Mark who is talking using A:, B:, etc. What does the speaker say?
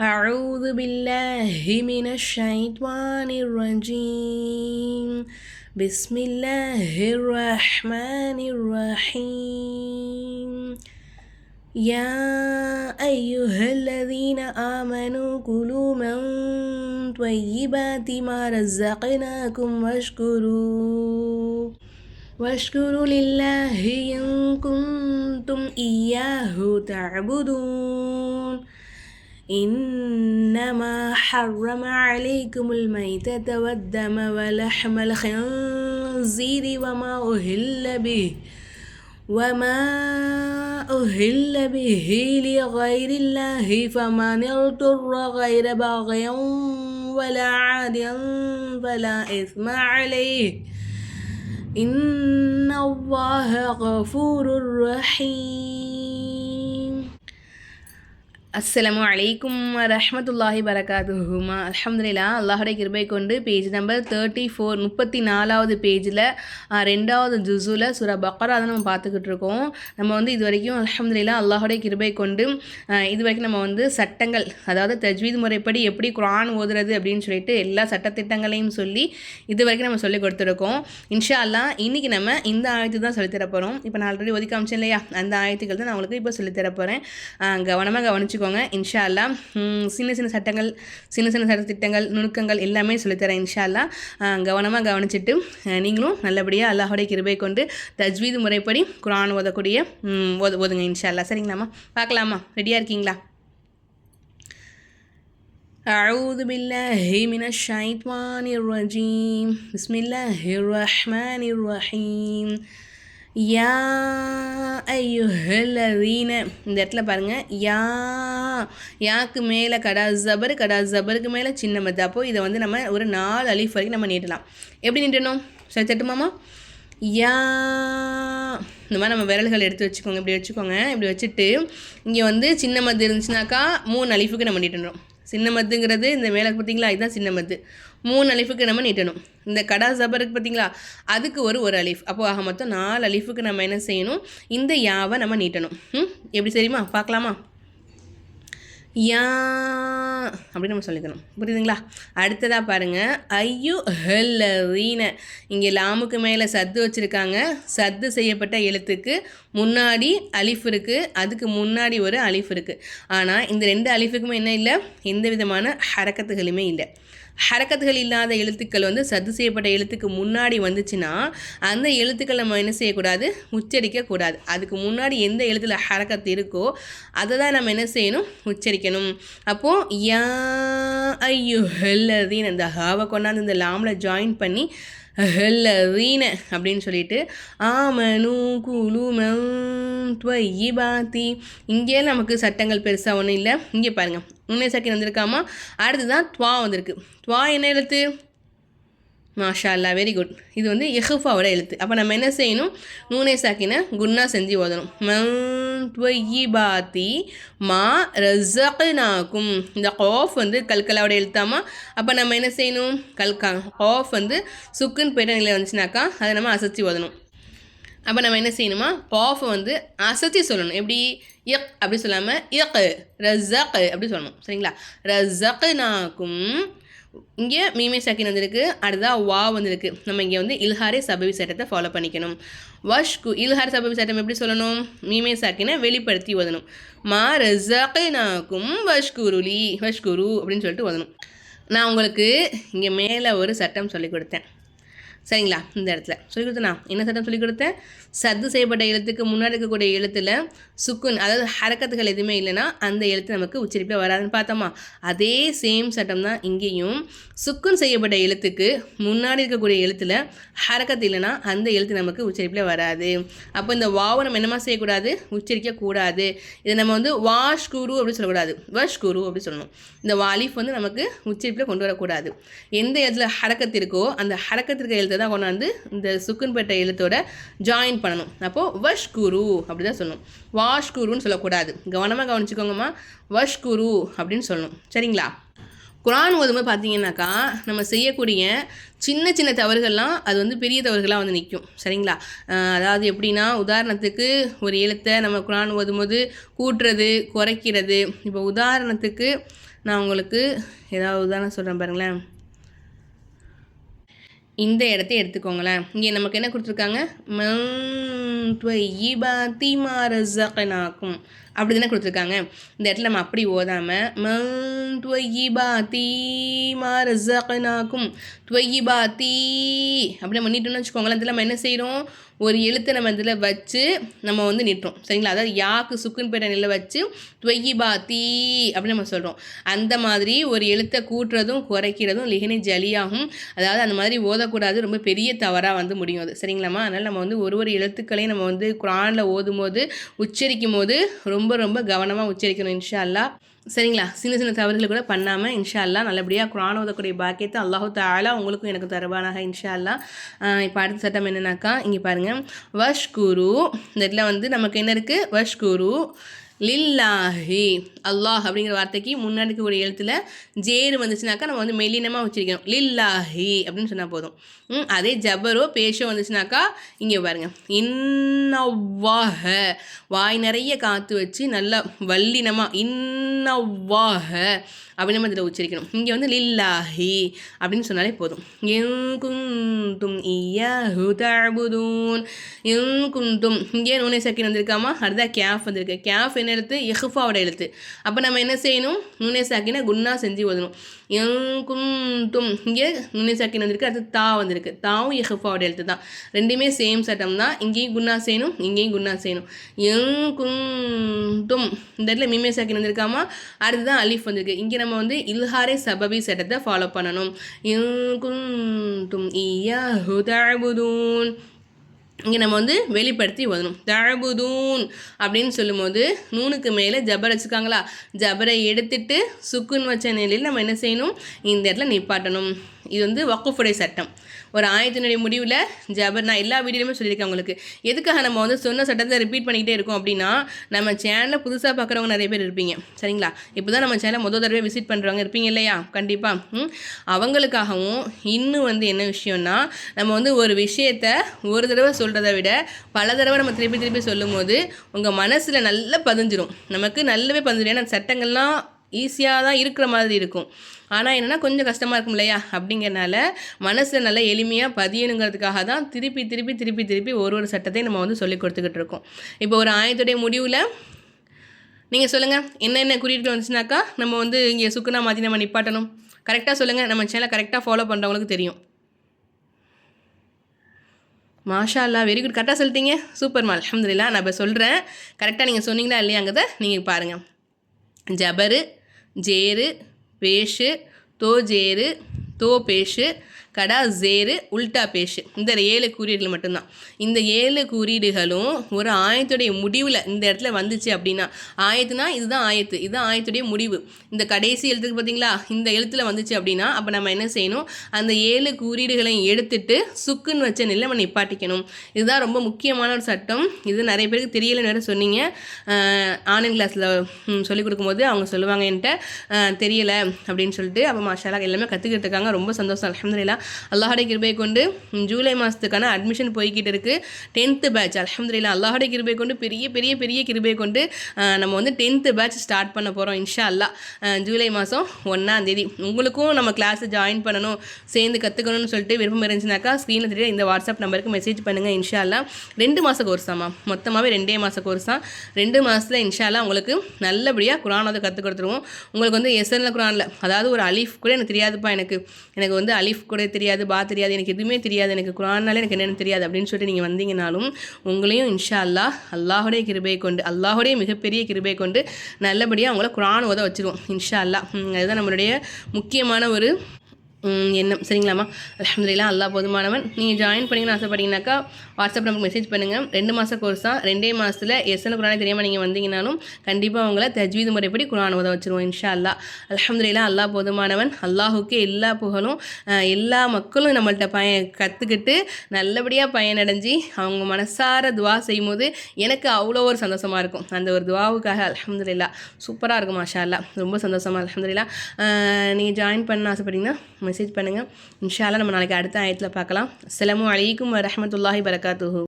A: أعوذ بالله من الشيطان الرجيم. بسم الله الرحمن الرحيم. يا أيها الذين آمنوا كلوا من طيبات ما رزقناكم واشكروا واشكروا لله إن كنتم إياه تعبدون. إنما حرم عليكم الميتة والدم ولحم الخنزير وما أهل به وما أهل به لغير الله فمن اضطر غير باغ ولا عاد فلا إثم عليه. إن الله غفور رحيم. அஸ்லாம் அலைக்கும் ரஹ்மத்துல்லாஹி பரகாத்துஹுமா அலமதுல்லா அல்லாஹுடைய கிருபை கொண்டு பேஜ் நம்பர் தேர்ட்டி ஃபோர் முப்பத்தி நாலாவது பேஜில் ரெண்டாவது ஜுஸுல சுரா பக்கரா தான் நம்ம பார்த்துக்கிட்டு இருக்கோம். நம்ம வந்து இது வரைக்கும் அலமதுல்லா அல்லாஹுடைய கிருபை கொண்டு இது வரைக்கும் நம்ம வந்து சட்டங்கள் அதாவது தஜ்வீத் முறைப்படி எப்படி குரான் ஓதுறது அப்படின்னு சொல்லிட்டு எல்லா சட்டத்திட்டங்களையும் சொல்லி இது வரைக்கும் நம்ம சொல்லி கொடுத்துருக்கோம். இன்ஷா அல்லாஹ் இன்றைக்கி நம்ம இந்த ஆயத்து தான் சொல்லித்தர போகிறோம் இப்போ நான் ஆல்ரெடி ஒதுக்கி காமிச்சேன் இல்லையா? அந்த ஆயத்துக்கள் தான் நான் உங்களுக்கு இப்போ சொல்லித்தர போகிறேன் கவனமாக கவனிச்சு இன்ஷா அல்லாஹ் உம், சின்ன சின்ன சட்டங்கள் சின்ன சின்ன சட்ட திட்டங்கள் நுணுக்கங்கள் எல்லாமே சொல்லித்தரேன் இன்ஷா அல்லாஹ் கவனமாக கவனிச்சிட்டு அஹ், நீங்களும் நல்லபடியாக அல்லாஹுடைய கிருபை கொண்டு தஜ்வீது முறைப்படி குரான் ஓதக்கூடிய உம், ஓது ஓதுங்க இன்ஷா அல்லாஹ் சரிங்களாம்மா பார்க்கலாமா ரெடியாக இருக்கீங்களா أعوذ بالله من الشيطان الرجيم بسم الله الرحمن الرحيم யா ஐயுஹல்லதீன இந்த இடத்துல பாருங்கள் யா யாக்கு மேலே கடா ஜபர் கடா ஜபருக்கு மேலே சின்ன மத்து அப்போது இதை வந்து நம்ம ஒரு நாலு அலிஃப் வரைக்கும் நம்ம நீட்டலாம். எப்படி நீட்டணும்? சரி தட்டுமாமா யா இந்த மாதிரி நம்ம விரல்கள் எடுத்து வச்சுக்கோங்க. இப்படி வச்சுக்கோங்க. இப்படி வச்சுட்டு இங்கே வந்து சின்ன மது இருந்துச்சுனாக்கா மூணு அலிஃபுக்கு நம்ம நீட்டணும். சின்ன மத்துங்கிறது இந்த மேலே பார்த்தீங்களா? இதுதான் சின்ன மத்து மூணு அலிஃபுக்கு நம்ம நீட்டணும். இந்த கடா ஜபருக்கு பார்த்தீங்களா? அதுக்கு ஒரு ஒரு அலிஃப். அப்போ ஆக மொத்தம் நாலு அலிஃபுக்கு நம்ம என்ன செய்யணும்? இந்த யாவை நம்ம நீட்டணும். ம்? எப்படி சரிம்மா பார்க்கலாமா? யா அப்படி நம்ம சொல்லிக்கணும். புரியுதுங்களா? அடுத்ததாக பாருங்கள் ஐயு ஹல்லவீன இங்கே லாமுக்கு மேலே சத்து வச்சுருக்காங்க. சத்து செய்யப்பட்ட எழுத்துக்கு முன்னாடி அலிஃப் இருக்குது அதுக்கு முன்னாடி ஒரு அலிஃப் இருக்குது ஆனால் இந்த ரெண்டு அலிஃபுக்குமே என்ன இல்லை? எந்த விதமான ஹரக்கத்துகளுமே இல்லை. ஹரக்கத்துகள் இல்லாத எழுத்துக்கள் வந்து சத்து செய்யப்பட்ட எழுத்துக்கு முன்னாடி வந்துச்சுன்னா அந்த எழுத்துக்கள் நம்ம என்ன செய்யக்கூடாது? உச்சரிக்கக்கூடாது. அதுக்கு முன்னாடி எந்த எழுத்தில் ஹரக்கத்து இருக்கோ அதை தான் நம்ம என்ன செய்யணும்? உச்சரிக்கணும் அப்போது யா ஐயோ ஹெல்லதீன் அந்த ஹாவை கொண்டாந்து இந்த லாமில் ஜாயின் பண்ணி ஹெல்லதீன அப்படின்னு சொல்லிட்டு ஆமனு குலுமம் துவயிபாத்தி இங்கே நமக்கு சட்டங்கள் பெருசாக ஒன்றும் இல்லை. இங்கே பாருங்கள் உண்மை சக்கின் வந்திருக்காமா? அடுத்ததான் துவா வந்திருக்கு. துவா என்ன எழுத்து? மாஷா அல்லா வெரி குட் இது வந்து எஹுஃபாவோட எழுத்து. அப்போ நம்ம என்ன செய்யணும்? நூனே சாக்கின குன்னா செஞ்சு ஓதணும். பாத்தி மா ரசகுனாக்கும் இந்த கோஃப் வந்து கல்கலாவோட எழுத்தாமா அப்போ நம்ம என்ன செய்யணும்? கல்கா கோஃப் வந்து சுக்குன்னு போயிட்ட நிலை வந்துச்சுனாக்கா அதை நம்ம அசைச்சி ஓதணும். அப்போ நம்ம என்ன செய்யணுமா? காஃபை வந்து அசைச்சி சொல்லணும். எப்படி? இக் அப்படி சொல்லாமல் இக் ரசக் அப்படி சொல்லணும். சரிங்களா? ரஸக்னாக்கும் இங்கே மீமே சக்கின் வந்திருக்கு. அடுத்ததாக வா வந்திருக்கு. நம்ம இங்கே வந்து இல்ஹாரே சபவி சட்டத்தை ஃபாலோ பண்ணிக்கணும். வஷ்கு இல்ஹார் சபவி சட்டம் எப்படி சொல்லணும்? மீமே சாக்கினை வெளிப்படுத்தி ஓதணும். மா ரஸக்னாக்கும் வஷ்குருலி வஷ்குரு அப்படின்னு சொல்லிட்டு ஓதணும். நான் உங்களுக்கு இங்கே மேலே ஒரு சட்டம் சொல்லி கொடுத்தேன். சரிங்களா? இந்த இடத்துல. சொல்லி கொடுத்தனா? என்ன சட்டம் சொல்லி கொடுத்தேன்? சத்து செய்யப்பட்ட எழுத்துக்கு முன்னாடி இருக்கக்கூடிய எழுத்துல சுக்குன் அதாவது ஹரக்கத்துகள் எதுவுமே இல்லைன்னா அந்த எழுத்து நமக்கு உச்சரிப்பில் வராதுன்னு பார்த்தோமா? அதே சேம் சட்டம் தான் இங்கேயும். சுக்குன் செய்யப்பட்ட எழுத்துக்கு முன்னாடி இருக்கக்கூடிய எழுத்தில் ஹரக்கத்து இல்லைன்னா அந்த எழுத்து நமக்கு உச்சரிப்பில் வராது. அப்போ இந்த வாவை நம்ம என்னமா செய்யக்கூடாது? உச்சரிக்கக்கூடாது. இதை நம்ம வந்து வாஷ் குரு அப்படின்னு சொல்லக்கூடாது. வாஷ் குரு அப்படின்னு சொல்லணும். இந்த வாலிஃப் வந்து நமக்கு உச்சரிப்பில் கொண்டு வரக்கூடாது. எந்த இடத்துல ஹரக்கத்து இருக்கோ அந்த ஹரக்கத்திற்கு எழுத்து இதை தான் கொண்டாந்து இந்த சுக்குன்பேட்டை எழுத்தோட ஜாயின் பண்ணணும். அப்போது வஷ் குரு அப்படி தான் சொல்லணும். வாஷ் குருன்னு சொல்லக்கூடாது. கவனமாக கவனிச்சுக்கோங்கம்மா. வஷ் குரு அப்படின்னு சொல்லணும். சரிங்களா? குரான் ஓதும்போது பார்த்தீங்கன்னாக்கா நம்ம செய்யக்கூடிய சின்ன சின்ன தவறுகள்லாம் அது வந்து பெரிய தவறுகளாக வந்து நிற்கும். சரிங்களா? அதாவது எப்படின்னா உதாரணத்துக்கு ஒரு எழுத்தை நம்ம குரான் ஓதும்போது கூட்டுறது குறைக்கிறது. இப்போ உதாரணத்துக்கு நான் உங்களுக்கு ஏதாவது உதாரணம் சொல்கிறேன் பாருங்களேன். இந்த இடத்த எடுத்துக்கோங்களேன். இங்கே நமக்கு என்ன கொடுத்துருக்காங்க? மாரசகனாக்கும் அப்படி தானே கொடுத்துருக்காங்க. இந்த இடத்துல நம்ம அப்படி ஓதாமல் மாரசகனாக்கும் துவயிபாத்தி அப்படி நம்ம நீட்டோம்னு வச்சுக்கோங்களேன். இதில் நம்ம என்ன செய்கிறோம் ஒரு எழுத்தை நம்ம இதில் வச்சு நம்ம வந்து நிட்டுறோம். சரிங்களா? அதாவது யாக்கு சுக்குன்னு பேட்ட நிலை வச்சு துவயிபாத்தி அப்படின்னு நம்ம சொல்கிறோம் அந்த மாதிரி ஒரு எழுத்தை கூட்டுறதும் குறைக்கிறதும் லிகனை ஜலியாகும். அதாவது அந்த மாதிரி ஓதக்கூடாது. ரொம்ப பெரிய தவறாக வந்து முடியும் அது. சரிங்களாம்மா? அதனால் நம்ம வந்து ஒரு ஒரு எழுத்துக்களையும் நம்ம வந்து குரானில் ஓதும் போது உச்சரிக்கும் போது ரொம்ப ரொம்ப ரொம்ப கவனமாக உச்சரிக்கணும் இன்ஷா அல்லா சரிங்களா? சின்ன சின்ன தவறுகள் கூட பண்ணாமல் இன்ஷா அல்லா நல்லபடியாக குரான் ஓதக்கூடிய பாக்கியத்தை அல்லாஹு தாலா உங்களுக்கும் எனக்கு தருவானாக இன்ஷா அல்லா இப்போ அடுத்த சட்டம் என்னென்னாக்கா இங்கே பாருங்கள் வஷ் குரு இந்த இடத்துல வந்து நமக்கு என்ன இருக்குது வஷ் குரு லில்லாஹி. அல்லாஹ் அப்படிங்கிற வார்த்தைக்கு முன்னாடி ஒரு எழுத்தில் ஜேரு வந்துச்சுனாக்கா நம்ம வந்து மெல்லினமாக வச்சிருக்கணும். லில்லாஹி அப்படின்னு சொன்னால் போதும். அதே ஜபரோ பேஷோ வந்துச்சுனாக்கா இங்கே பாருங்க. இன்னவ்வாஹ. வாய் நிறைய காற்று வச்சு நல்லா வல்லினமாக இன்னவ்வாஹ அப்படின்னு நம்ம இதில் உச்சரிக்கணும். இங்கே வந்து லில்லாஹி அப்படின்னு சொன்னாலே போதும். குந்தும் இயஹு என் குந்தும் இங்கே நூனே சக்கின் வந்திருக்காமா? அடுத்தா கேஃப் வந்திருக்கு. கேஃப் என்ன எழுத்து எஹுஃபாவோட எழுத்து. அப்போ நம்ம என்ன செய்யணும்? நுனே சாக்கினை குன்னா செஞ்சு ஓதணும். குந்தும் இங்கே நுனே சாக்கின் வந்திருக்கு அடுத்து தா வந்திருக்கு. தாவும் எஹுஃபாவோட எழுத்து தான். ரெண்டுமே சேம் சட்டம் தான். இங்கேயும் குன்னா செய்யணும் இங்கேயும் குன்னா செய்யணும். குந்தும் இந்த இடத்துல மீமே சாக்கின் வந்திருக்காமா? அடுத்து தான் அலிஃப் வந்திருக்கு. இங்கே நம்ம வந்து இல்ஹாரே சபபி சட்டத்தை ஃபாலோ பண்ணணும். குந்தும் ஈயா ஹுதாபுதூன் இங்கே நம்ம வந்து வெளிப்படுத்தி ஓதணும். தழபுதூன் அப்படின்னு சொல்லும்போது நூனுக்கு மேலே ஜபர் வச்சுருக்காங்களா ஜபரை எடுத்துட்டு சுக்குன்னு வச்ச நிலையில் நம்ம என்ன செய்யணும்? இந்த இடத்துல நிப்பாட்டணும். இது வந்து வக்குஃபுடைய சட்டம். ஒரு ஆயத்தினுடைய முடிவில் ஜபர் நான் எல்லா வீடியோலையுமே சொல்லியிருக்கேன் உங்களுக்கு. எதுக்காக நம்ம வந்து சொன்ன சட்டத்தை ரிப்பீட் பண்ணிக்கிட்டே இருக்கோம் அப்படின்னா நம்ம சேனலில் புதுசாக பார்க்குறவங்க நிறைய பேர் இருப்பீங்க. சரிங்களா? இப்போ தான் நம்ம சேனலை முதல் தடவை விசிட் பண்ணுறவங்க இருப்பீங்க இல்லையா? கண்டிப்பாக அவங்களுக்காகவும் இன்னும் வந்து என்ன விஷயம்னா நம்ம வந்து ஒரு விஷயத்த ஒரு தடவை சொல்கிறத விட பல தடவை நம்ம திருப்பி திருப்பி சொல்லும் போது உங்கள் மனசில் நல்லா பதிஞ்சிரும். நமக்கு நல்லாவே பதிஞ்சிடும் ஏன்னா சட்டங்கள்லாம் ஈஸியாக தான் இருக்கிற மாதிரி இருக்கும். ஆனால் என்னென்னா கொஞ்சம் கஷ்டமாக இருக்கும் இல்லையா? அப்படிங்கிறனால மனசில் நல்லா எளிமையாக பதியணுங்கிறதுக்காக தான் திருப்பி திருப்பி திருப்பி திருப்பி ஒரு ஒரு சட்டத்தையும் நம்ம வந்து சொல்லி கொடுத்துக்கிட்டு இருக்கோம். இப்போ ஒரு ஆயத்துடைய முடிவில் நீங்கள் சொல்லுங்கள் என்னென்ன குறியீடுகள் வந்துச்சுனாக்கா நம்ம வந்து இங்கே சுக்குனா மாற்றி நம்ம நிப்பாட்டணும். கரெக்டாக சொல்லுங்கள் நம்ம சேனலை கரெக்டாக ஃபாலோ பண்ணுறவங்களுக்கு தெரியும். மாஷா அல்லா வெரி குட் கரெக்டாக சொல்லிட்டீங்க. சூப்பர் மா. அலமதுல்லா நான் இப்போ சொல்கிறேன் கரெக்டாக நீங்கள் சொன்னீங்களா இல்லையாங்கிறத நீங்கள் பாருங்கள் ஜபரு ஜேரு பேஷு தோஜேரு தோ பேஷு கடா ஜேரு உல்டா பேஷு. இந்த ஏழு குறியீடுகள் மட்டும்தான். இந்த ஏழு குறியீடுகளும் ஒரு ஆயத்துடைய முடிவில் இந்த இடத்துல வந்துச்சு அப்படின்னா ஆயத்துனா இதுதான் ஆயத்து இதுதான் ஆயத்துடைய முடிவு. இந்த கடைசி எழுத்துக்கு பார்த்தீங்களா இந்த எழுத்தில் வந்துச்சு அப்படின்னா அப்போ நம்ம என்ன செய்யணும்? அந்த ஏழு குறியீடுகளையும் எடுத்துட்டு சுக்குன்னு வச்ச நிலை நிப்பாட்டிக்கணும். இதுதான் ரொம்ப முக்கியமான ஒரு சட்டம். இது நிறைய பேருக்கு தெரியலன்னு வேறு சொன்னீங்க. ஆன்லைன் கிளாஸில் சொல்லிக் கொடுக்கும்போது அவங்க சொல்லுவாங்க என்கிட்ட தெரியலை அப்படின்னு சொல்லிட்டு அப்போ மாஷாலா எல்லாமே கற்றுக்கிட்டு இருக்காங்க. ரொம்ப சந்தோஷம். அலமதுல்லா அல்லாஹுடைய கிருபை கொண்டு ஜூலை மாதத்துக்கான அட்மிஷன் போய்கிட்டு இருக்குது டென்த்து பேட்ச் அலமதுல்லா அல்லாஹுடைய கிருபை கொண்டு பெரிய பெரிய பெரிய கிருபை கொண்டு நம்ம வந்து டென்த்து பேட்ச் ஸ்டார்ட் பண்ண போகிறோம் இன்ஷா அல்லா ஜூலை மாதம் ஒன்றாந்தேதி உங்களுக்கும் நம்ம கிளாஸை ஜாயின் பண்ணணும் சேர்ந்து கற்றுக்கணும்னு சொல்லிட்டு விருப்பம் இருந்துச்சுனாக்கா ஸ்க்ரீனில் தெரிய இந்த வாட்ஸ்அப் நம்பருக்கு மெசேஜ் பண்ணுங்கள் இன்ஷா அல்லா ரெண்டு மாத கோர்ஸ் தாம்மா மொத்தமாகவே ரெண்டே மாத கோர்ஸ் தான் ரெண்டு மாதத்தில் இன்ஷால்லா உங்களுக்கு நல்லபடியாக குரான் அதை கற்றுக் கொடுத்துருவோம். உங்களுக்கு வந்து எஸ்என்ல குரானில் அதாவது ஒரு அலீஃப் கூட எனக்கு தெரியாதுப்பா எனக்கு. எனக்கு வந்து அலீஃப் கூட தெரியாது பா தெரியாது எனக்கு எதுவுமே தெரியாது எனக்கு குரான்னாலே எனக்கு என்னென்னு தெரியாது அப்படின்னு சொல்லிட்டு நீங்கள் வந்தீங்கனாலும் உங்களையும் இன்ஷா அல்லா அல்லாஹுடைய கிருபை கொண்டு அல்லாஹுடைய மிகப்பெரிய கிருபை கொண்டு நல்லபடியாக அவங்கள குரான் உத வச்சுருவோம் இன்ஷா அல்லா அதுதான் நம்மளுடைய முக்கியமான ஒரு என்ன சரிங்களாம்மா? அலமதுல்லா அல்லா போதுமானவன். நீங்கள் ஜாயின் பண்ணிங்கன்னு ஆசைப்பட்டீங்கன்னாக்கா வாட்ஸ்அப் நம்பருக்கு மெசேஜ் பண்ணுங்கள் ரெண்டு மாதம் கோர்ஸ் தான் ரெண்டே மாதத்தில் எஸ்என் குரானே தெரியாமல் நீங்கள் வந்தீங்கனாலும் கண்டிப்பாக அவங்கள தஜ்வீது முறைப்படி குரான் உதவ வச்சுருவோம் இன்ஷா அல்லா அலமதுல்லா அல்லா போதுமானவன். அல்லாஹுக்கே எல்லா புகழும் எல்லா மக்களும் நம்மள்கிட்ட பய கற்றுக்கிட்டு நல்லபடியாக பயனடைஞ்சு அவங்க மனசார துவா செய்யும் போது எனக்கு அவ்வளோ ஒரு சந்தோஷமாக இருக்கும். அந்த ஒரு துவாவுக்காக அலமதுல்லா சூப்பராக இருக்கும் மாஷா அல்லா ரொம்ப சந்தோஷமாக அலமதுல்லா நீங்கள் ஜாயின் பண்ண ஆசைப்பட்டீங்கன்னா மெசேஜ் பண்ணுங்கள் இன்ஷால்லா நம்ம நாளைக்கு அடுத்த ஆயத்தில் பார்க்கலாம். அஸ்லாம் அலைக்கும் வரமத்துல்லாஹி வரகாத்துஹு